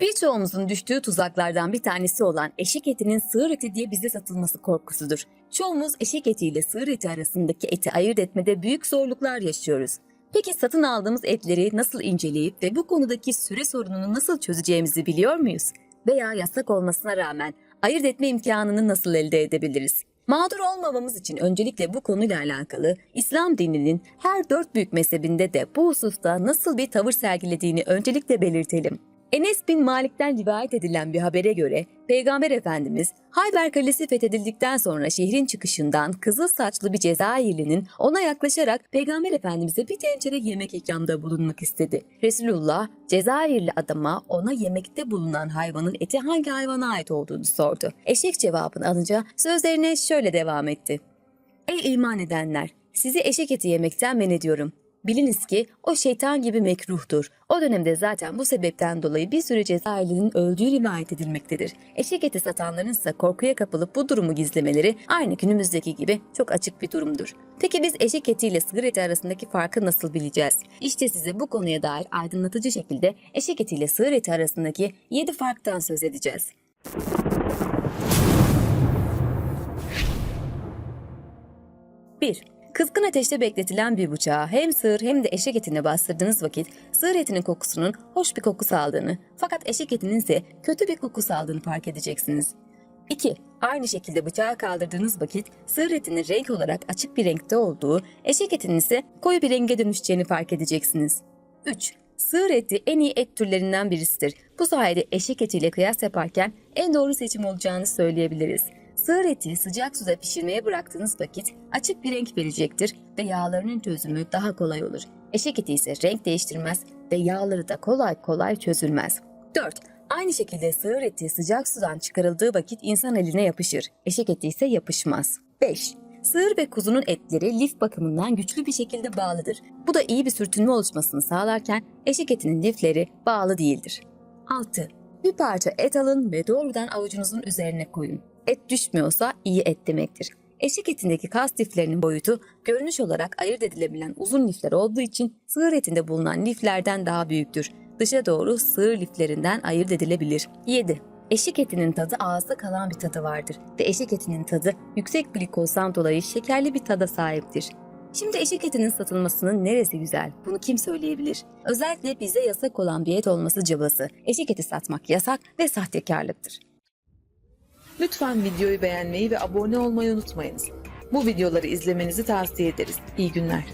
Birçoğumuzun düştüğü tuzaklardan bir tanesi olan eşek etinin sığır eti diye bize satılması korkusudur. Çoğumuz eşek etiyle sığır eti arasındaki eti ayırt etmede büyük zorluklar yaşıyoruz. Peki satın aldığımız etleri nasıl inceleyip ve bu konudaki süre sorununu nasıl çözeceğimizi biliyor muyuz? Veya yasak olmasına rağmen ayırt etme imkanını nasıl elde edebiliriz? Mağdur olmamamız için öncelikle bu konuyla alakalı İslam dininin her dört büyük mezhebinde de bu hususta nasıl bir tavır sergilediğini öncelikle belirtelim. Enes bin Malik'ten rivayet edilen bir habere göre Peygamber Efendimiz Hayber Kalesi fethedildikten sonra şehrin çıkışından kızıl saçlı bir Cezayirli'nin ona yaklaşarak Peygamber Efendimiz'e bir tencere yemek ikramda bulunmak istedi. Resulullah Cezayirli adama ona yemekte bulunan hayvanın eti hangi hayvana ait olduğunu sordu. Eşek cevabını alınca sözlerine şöyle devam etti. Ey iman edenler! Sizi eşek eti yemekten men ediyorum. Biliniz ki o şeytan gibi mekruhtur. O dönemde zaten bu sebepten dolayı bir sürü Cezayirli'nin öldüğü rivayet edilmektedir. Eşek eti satanların ise korkuya kapılıp bu durumu gizlemeleri aynı günümüzdeki gibi çok açık bir durumdur. Peki biz eşek eti ile eti arasındaki farkı nasıl bileceğiz? İşte size bu konuya dair aydınlatıcı şekilde eşek eti sığır eti arasındaki 7 farktan söz edeceğiz. 1. Kızgın ateşte bekletilen bir bıçağı hem sığır hem de eşek etine bastırdığınız vakit sığır etinin kokusunun hoş bir koku saldığını fakat eşek etinin ise kötü bir koku saldığını fark edeceksiniz. 2. Aynı şekilde bıçağı kaldırdığınız vakit sığır etinin renk olarak açık bir renkte olduğu, eşek etinin ise koyu bir renge dönüşeceğini fark edeceksiniz. 3. Sığır eti en iyi et türlerinden birisidir. Bu sayede eşek etiyle kıyas yaparken en doğru seçim olacağını söyleyebiliriz. Sığır eti sıcak suda pişirmeye bıraktığınız vakit açık bir renk verecektir ve yağlarının çözümü daha kolay olur. Eşek eti ise renk değiştirmez ve yağları da kolay kolay çözülmez. 4. Aynı şekilde sığır eti sıcak sudan çıkarıldığı vakit insan eline yapışır. Eşek eti ise yapışmaz. 5. Sığır ve kuzunun etleri lif bakımından güçlü bir şekilde bağlıdır. Bu da iyi bir sürtünme oluşmasını sağlarken eşek etinin lifleri bağlı değildir. 6. Bir parça et alın ve doğrudan avucunuzun üzerine koyun. Et düşmüyorsa iyi et demektir. Eşek etindeki kas liflerinin boyutu görünüş olarak ayırt edilebilen uzun lifler olduğu için sığır etinde bulunan liflerden daha büyüktür. Dışa doğru sığır liflerinden ayırt edilebilir. 7. Eşek etinin tadı ağızda kalan bir tadı vardır ve eşek etinin tadı yüksek glikozdan dolayı şekerli bir tada sahiptir. Şimdi eşek etinin satılmasının neresi güzel? Bunu kim söyleyebilir? Özellikle bize yasak olan bir et olması cabası. Eşek eti satmak yasak ve sahtekarlıktır. Lütfen videoyu beğenmeyi ve abone olmayı unutmayınız. Bu videoları izlemenizi tavsiye ederiz. İyi günler.